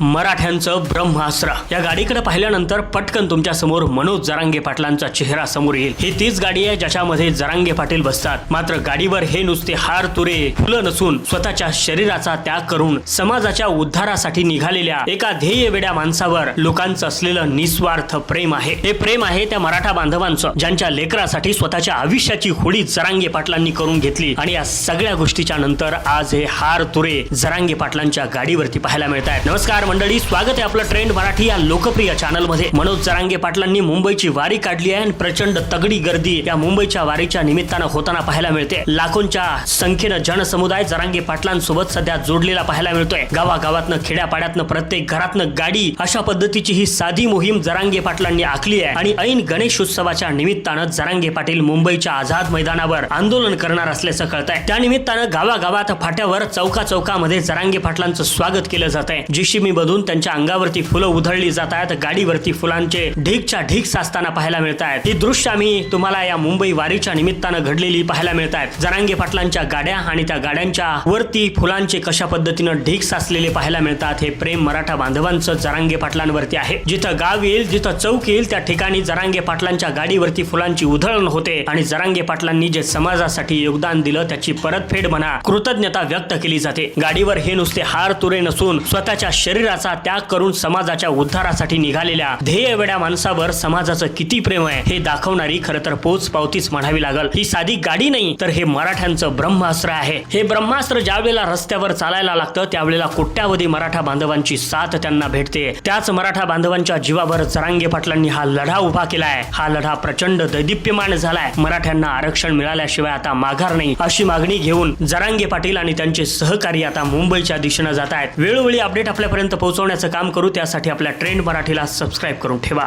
मराठ्यांचं ब्रह्मास्त्र. या गाडीकडे पाहिल्यानंतर पटकन तुमच्यासमोर मनोज जरांगे पाटलांचा चेहरा समोर येईल. ही तीच गाडी आहे ज्याच्यामध्ये जरांगे पाटील बसतात. मात्र गाडीवर हे नुसते हार तुरे फुलं नसून स्वतःच्या शरीराचा त्याग करून समाजाच्या उद्धारासाठी निघालेल्या एका ध्येय वेड्या माणसावर लोकांचं असलेलं निस्वार्थ प्रेम आहे. हे प्रेम आहे त्या मराठा बांधवांचं ज्यांच्या लेकरासाठी स्वतःच्या आयुष्याची होळी जरांगे पाटलांनी करून घेतली आणि या सगळ्या गोष्टीच्या नंतर आज हे हार तुरे जरांगे पाटलांच्या गाडीवरती पाहायला मिळत आहेत नमस्कार मंडळी स्वागत आहे आपलं ट्रेंड मराठी या लोकप्रिय चॅनलमध्ये मनोज जरांगे पाटलांनी मुंबईची वारी काढली आहे आणि प्रचंड तगडी गर्दी या मुंबईच्या वारीच्या निमित्तानं होताना पाहायला मिळते. लाखोंच्या संख्येनं जनसमुदाय जरांगे पाटलांसोबत सध्या जोडलेला पाहायला मिळतोय. गावागावातनं खेड्यापाड्यातनं प्रत्येक घरातनं गाडी अशा पद्धतीची ही साधी मोहीम जरांगे पाटलांनी आखली आहे. आणि ऐन गणेशोत्सवाच्या निमित्तानं जरांगे पाटील मुंबईच्या आझाद मैदानावर आंदोलन करणार असल्याचं कळत आहे त्या निमित्तानं गावागावात फाट्यावर चौका चौकामध्ये जरांगे पाटलांचं स्वागत केलं जात आहे जीशीमी बधून त्यांच्या अंगावरती फुलं उधळली जात आहेत. गाडीवरती फुलांचे ढीकच्या ढीक साचताना पाहायला मिळत आहेत. ही दृश्य आम्ही तुम्हाला या मुंबई वारीच्या निमित्तानं घडलेली पाहायला मिळत आहेत. जरांगे पाटलांच्या गाड्या आणि त्या गाड्यांच्या वरती फुलांचे कशा पद्धतीनं ढीक साचलेले पाहायला मिळतात हे प्रेम मराठा बांधवांचं जरांगे पाटलांवरती आहे. जिथं गाव येईल जिथं चौक येईल त्या ठिकाणी जरांगे पाटलांच्या गाडीवरती फुलांची उधळण होते आणि जरांगे पाटलांनी जे समाजासाठी योगदान दिलं त्याची परतफेड म्हणा कृतज्ञता व्यक्त केली जाते. गाडीवर हे नुसते हार तुरे नसून स्वतःच्या शरीर शरीराचा त्याग करून समाजाच्या उद्धारासाठी निघालेल्या ध्येयवेड्या माणसावर समाजाचं किती प्रेम आहे हे दाखवणारी खरं तर पोच पावतीच म्हणावी लागल. ही साधी गाडी नाही तर हे मराठ्यांचं ब्रह्मास्त्र आहे. हे ब्रह्मास्त्र ज्यावेळेला रस्त्यावर चालायला लागतं त्यावेळेला कोट्यावधी मराठा बांधवांची साथ त्यांना भेटते. त्याच मराठा बांधवांच्या जीवावर जरांगे पाटलांनी हा लढा उभा केलाय. हा लढा प्रचंड दैदिप्यमान झालाय. मराठ्यांना आरक्षण मिळाल्याशिवाय आता माघार नाही. अशी मागणी घेऊन जरांगे पाटील आणि त्यांचे सहकारी आता मुंबईच्या दिशेनं जात आहेत वेळोवेळी अपडेट आपल्यापर्यंत पोहोचवण्याचं काम करू त्यासाठी आपल्या ट्रेंड मराठीला सबस्क्राईब करून ठेवा.